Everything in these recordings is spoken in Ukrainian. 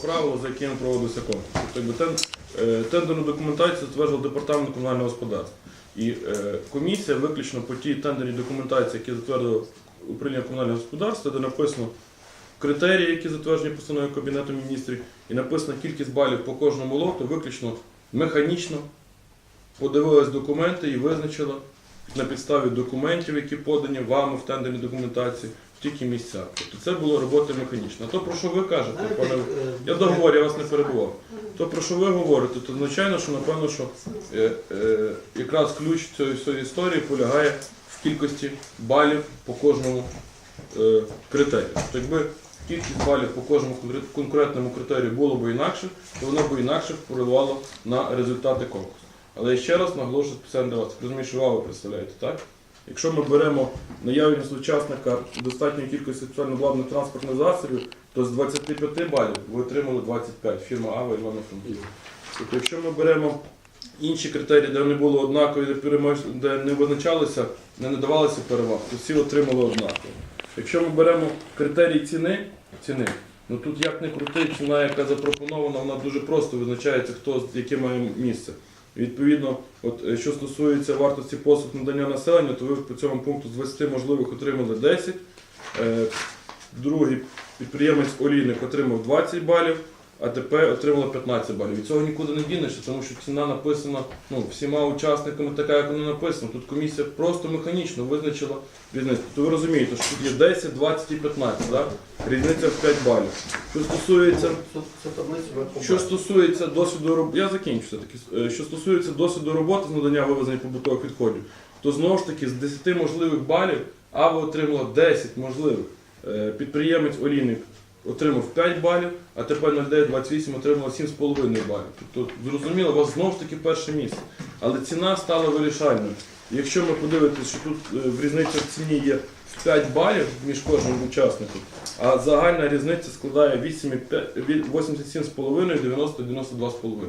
правила, за якими проводився конкурс. Тобто, е, тендерну документацію затверджував департамент комунального господарства. І е, комісія виключно по тій тендерній документації, які затвердило управління комунального господарства, де написано критерії, які затверджені постановою Кабінету міністрів, і написана кількість балів по кожному лоту, виключно механічно подивилась документи і визначила на підставі документів, які подані вами в тендерній документації, в тільки місця. Тобто це було робота механічна. То, про що ви кажете, пане я договорю, я вас не перебував. То про що ви говорите, то звичайно, що напевно, що е, е, якраз ключ цієї всієї історії полягає в кількості балів по кожному е, критерію. Тобто, якби кількість балів по кожному конкретному критерію було б інакше, то воно б інакше впливало на результати конкурсу. Але я ще раз наголошую спеціально вас. Розумію, що ви представляєте, так? Якщо ми беремо наявність учасника достатньої кількості спеціально обладнаних транспортних засобів, то з 25 балів ви отримали 25 фірма Ава Івана Франківська. Тобто, якщо ми беремо інші критерії, де вони були однакові, де не визначалися, не надавалися переваг, то всі отримали однаково. Якщо ми беремо критерії ціни, ціни, ну тут як не крути, ціна, яка запропонована, вона дуже просто визначається, хто з- яке має місце. Відповідно, от е, що стосується вартості послуг надання населенню, то ви по цьому пункту з 20 можливих отримали 10. Е, Другий підприємець олійник отримав 20 балів, АТП отримало 15 балів. Від цього нікуди не дінешся, тому що ціна написана ну, всіма учасниками така, як вона написана. Тут комісія просто механічно визначила різницю. То ви розумієте, що тут є 10, 20 і 15, да? різниця в 5 балів. Що стосується що стосується досвіду роботи, я закінчу все-таки. Е, Що стосується досвіду роботи з надання вивезення побутових відходів, то знову ж таки з 10 можливих балів АВА отримала 10 можливих. Е, Підприємець олійник отримав 5 балів, а ТП 0928 отримала 7,5 балів. Тобто, зрозуміло, у вас знову ж таки перше місце. Але ціна стала вирішальною. Якщо ми подивитися, що тут е, в різниці в ціні є в 5 балів між кожним учасником, а загальна різниця складає 8,5 від 87,5 і 90-92,5.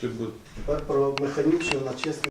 Тобто, Тепер про механічно на чесне